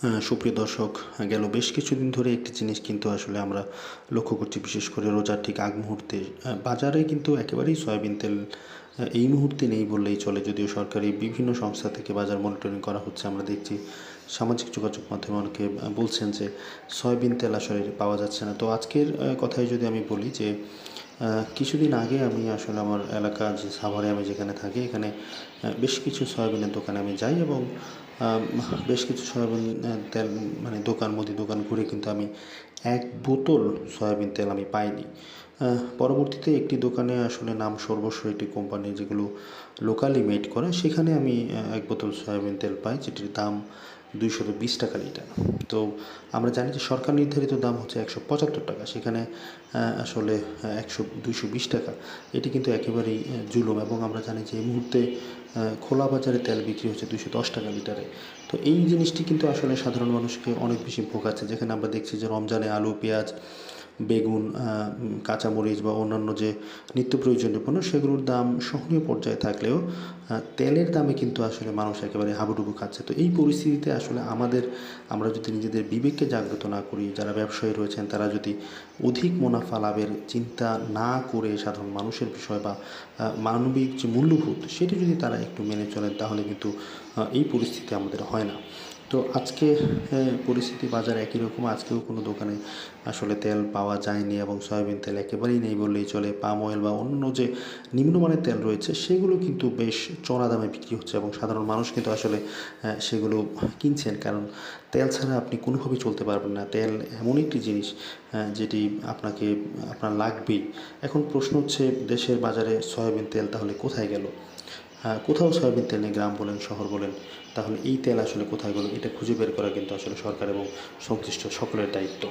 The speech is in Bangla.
আহ, সুপ্রিয় দর্শক গেল বেশ কিছুদিন ধরে একটি জিনিস কিন্তু আসলে আমরা লক্ষ্য করছি বিশেষ করে রোজার ঠিক আগ মুহূর্তে। বাজারে কিন্তু একেবারেই সয়াবিন তেল এই মুহূর্তে নেই বললেই চলে। যদিও সরকারি বিভিন্ন সংস্থা থেকে বাজার মনিটরিং করা হচ্ছে আমরা দেখছি সামাজিক যোগাযোগ মাধ্যমে অনেকে বলছেন যে সয়াবিন তেল আসলে পাওয়া যাচ্ছে না। তো আজকের কথাই যদি আমি বলি যে কিছুদিন আগে আমি আসলে আমার এলাকা যে সাভারে আমি যেখানে থাকি, এখানে বেশ কিছু সয়াবিনের দোকানে আমি যাই এবং বেশ কিছু সয়াবিন তেল মানে দোকান, মুদি দোকান ঘুরে কিন্তু আমি এক বোতল সয়াবিন তেল আমি পাইনি। পরবর্তীতে একটি দোকানে আসলে নাম সর্বস্ব একটি কোম্পানি যেগুলো লোকালি মেড করে, সেখানে আমি এক বোতল সয়াবিন তেল পাই, যেটির দাম দুইশত বিশ টাকা লিটার। তো আমরা জানি যে সরকার নির্ধারিত দাম হচ্ছে একশো পঁচাত্তর টাকা, সেখানে আসলে একশো দুইশো বিশ টাকা। এটি কিন্তু একেবারেই জুলুম এবং আমরা জানি যে এই মুহূর্তে খোলা বাজারে তেল বিক্রি হচ্ছে দুইশো দশ টাকা লিটারে। তো এই জিনিসটি কিন্তু আসলে সাধারণ মানুষকে অনেক বেশি ভোগাচ্ছে যেখানে আমরা দেখছি যে রমজানে আলু, পেঁয়াজ বেগুন কাঁচামরিচ বা অন্যান্য যে নিত্য প্রয়োজনীয় পণ্য, সেগুলোর দাম সহনীয় পর্যায়ে থাকলেও তেলের দামে কিন্তু আসলে মানুষ একেবারে হাবুডুবু খাচ্ছে। তো এই পরিস্থিতিতে আসলে আমাদের, আমরা যদি নিজেদের বিবেককে জাগ্রত না করি, যারা ব্যবসায়ী রয়েছেন, তারা যদি অধিক মুনাফা লাভের চিন্তা না করে সাধারণ মানুষের বিষয় বা মানবিক যে মূল্যবোধ, সেটি যদি তারা একটু মেনে চলেন, তাহলে কিন্তু এই পরিস্থিতি আমাদের হয় না। তো আজকে পরিস্থিতি বাজার একই রকম। আজকেও কোনো দোকানে আসলে তেল পাওয়া যায়নি এবং সয়াবিন তেল একেবারেই নেই বললেই চলে। পাম অয়েল বা অন্য যে নিম্নমানের তেল রয়েছে, সেগুলো কিন্তু বেশ চড়া দামে বিক্রি হচ্ছে এবং সাধারণ মানুষ কিন্তু আসলে সেগুলো কিনছেন। কারণ তেল ছাড়া আপনি কোনোভাবেই চলতে পারবেন না। তেল এমন একটি জিনিস যেটি আপনাকে, আপনার লাগবেই। এখন প্রশ্ন হচ্ছে, দেশের বাজারে সয়াবিন তেল তাহলে কোথায় গেল? কোথাও সয়াবিন তেল নেই, গ্রাম বলেন, শহর বলেন, তাহলে এই তেল আসলে কোথায় গেল? এটা খুঁজে বের করা কিন্তু আসলে সরকার এবং সংশ্লিষ্ট সকলের দায়িত্ব।